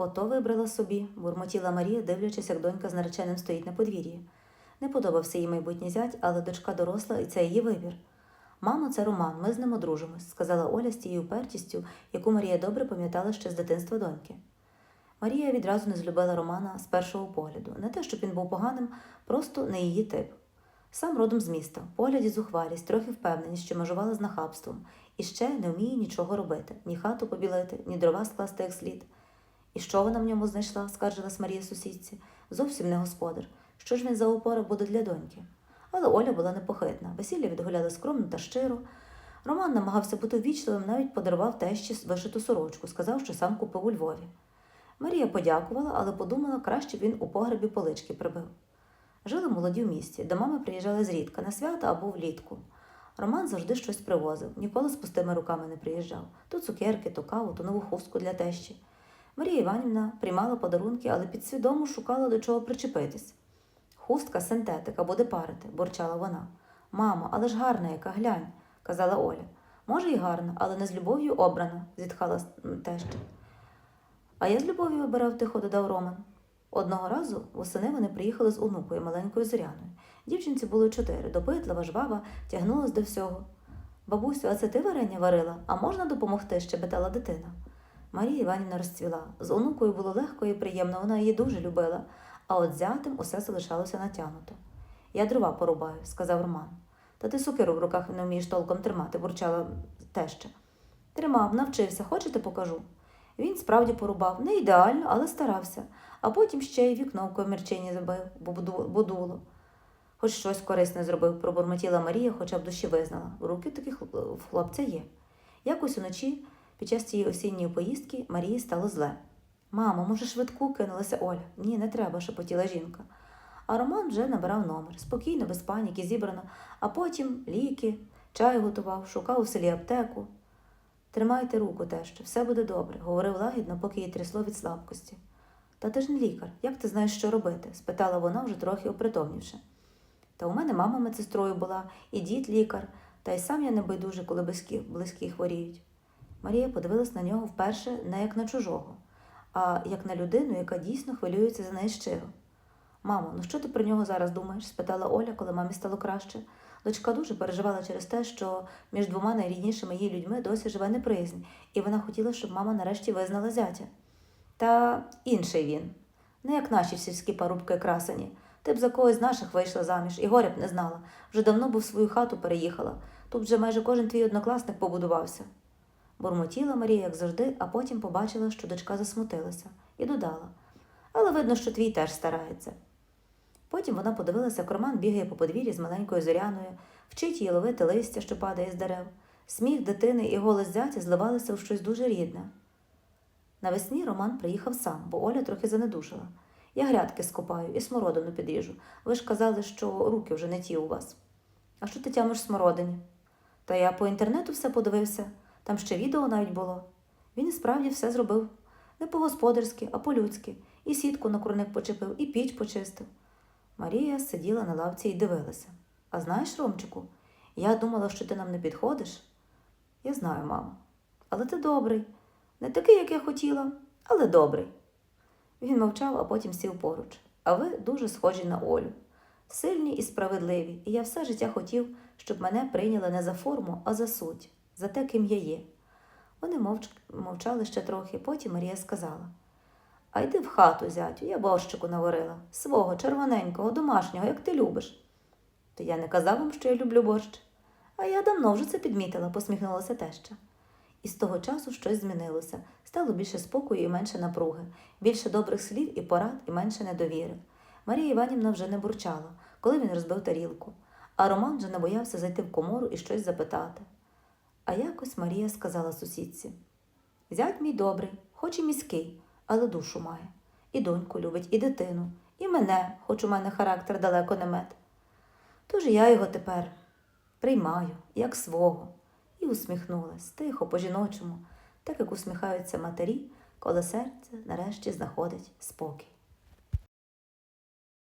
Ото вибрала собі, бурмотіла Марія, дивлячись, як донька з нареченим стоїть на подвір'ї. Не подобався їй майбутній зять, але дочка доросла, і це її вибір. Мамо, це Роман, ми з ним одружимось, сказала Оля з тією упертістю, яку Марія добре пам'ятала ще з дитинства доньки. Марія відразу не злюбила Романа з першого погляду. Не те, щоб він був поганим, просто не її тип. Сам родом з міста, погляді зухвалість, трохи впевненість, що межувала з нахабством, і ще не вміє нічого робити ні хату побілити, ні дрова скласти як слід. І що вона в ньому знайшла, скаржилась Марія сусідці. Зовсім не господар. Що ж він за опора буде для доньки? Але Оля була непохитна. Весілля відгуляли скромно та щиро. Роман намагався бути ввічливим, навіть подарував тещі вишиту сорочку, сказав, що сам купив у Львові. Марія подякувала, але подумала, краще б він у погребі полички прибив. Жили молоді в місті, до мами приїжджали зрідка на свята або влітку. Роман завжди щось привозив, ніколи з пустими руками не приїжджав. То цукерки, то каву, то нову хустку для тещі. Марія Іванівна приймала подарунки, але підсвідомо шукала до чого причепитись. Хустка синтетика буде парити, бурчала вона. Мамо, але ж гарна яка, глянь, казала Оля. Може, й гарна, але не з любов'ю обрана, зітхала теща. А я з любов'ю обирав тихо, додав Роман. Одного разу восени вони приїхали з онукою, маленькою зоряною. Дівчинці було чотири, допитлива, жвава, тягнулась до всього. Бабусю, а це ти варення варила? А можна допомогти? щебетала дитина. Марія Іванівна розцвіла. З онукою було легко і приємно, вона її дуже любила, а от зятем усе залишалося натягнуто. Я дрова порубаю, сказав Роман. Та ти сокиру в руках не вмієш толком тримати, бурчала теща. Тримав, навчився, хочете покажу. Він справді порубав, не ідеально, але старався, а потім ще й вікно в комірчині забив, бо буду- бо дуло. Хоч щось корисне зробив, пробурмотіла Марія, хоча б душі визнала. Руки таких в хлопця є. Якось уночі, під час цієї осінньої поїздки, Марії стало зле. Мамо, може, швидку кинулася Оля. Ні, не треба, шепотіла жінка. А Роман вже набирав номер, спокійно, без паніки, зібрано, а потім ліки, чай готував, шукав у селі аптеку. Тримайте руку, тещо, все буде добре, говорив лагідно, поки її трясло від слабкості. Та ти ж не лікар, як ти знаєш, що робити? спитала вона вже трохи опритомнівши. Та у мене мама медсестрою була, і дід лікар, та й сам я не байдуже, коли близькі, близькі хворіють. Марія подивилась на нього вперше не як на чужого, а як на людину, яка дійсно хвилюється за неї щиро. Мамо, ну що ти про нього зараз думаєш? спитала Оля, коли мамі стало краще. Дочка дуже переживала через те, що між двома найріднішими її людьми досі живе неприязнь, і вона хотіла, щоб мама нарешті визнала зятя. Та інший він, не як наші сільські парубки красені. Ти б за когось з наших вийшла заміж і горя б не знала. Вже давно б в свою хату переїхала. Тут вже майже кожен твій однокласник побудувався. Бурмотіла Марія, як завжди, а потім побачила, що дочка засмутилася, і додала. Але видно, що твій теж старається. Потім вона подивилася, як Роман бігає по подвір'ї з маленькою зоряною, вчить її ловити листя, що падає з дерев. Сміх дитини і голос зятя зливалися в щось дуже рідне. Навесні Роман приїхав сам, бо Оля трохи занедужила. Я грядки скопаю і смородину підріжу. Ви ж казали, що руки вже не ті у вас. А що ти тямиш смородині? Та я по інтернету все подивився, там ще відео навіть було. Він і справді все зробив. Не по-господарськи, а по-людськи. І сітку на курник почепив, і піч почистив. Марія сиділа на лавці і дивилася. А знаєш, Ромчику, я думала, що ти нам не підходиш. Я знаю, мамо. Але ти добрий. Не такий, як я хотіла, але добрий. Він мовчав, а потім сів поруч. А ви дуже схожі на Олю. Сильні і справедливі, і я все життя хотів, щоб мене прийняли не за форму, а за суть, за те, ким я є. Вони мовч... мовчали ще трохи, потім Марія сказала: А йди в хату, зятю, я борщику наварила, свого, червоненького, домашнього, як ти любиш. То я не казав вам, що я люблю борщ. А я давно вже це підмітила, посміхнулася теща. І з того часу щось змінилося. Стало більше спокою і менше напруги, більше добрих слів і порад, і менше недовіри. Марія Іванівна вже не бурчала, коли він розбив тарілку, а Роман вже не боявся зайти в комору і щось запитати. А якось Марія сказала сусідці: Зять мій добрий, хоч і міський, але душу має. І доньку любить, і дитину, і мене, хоч у мене характер далеко не мед. Тож я його тепер приймаю, як свого, і усміхнулась тихо, по-жіночому, так як усміхаються матері, коли серце нарешті знаходить спокій.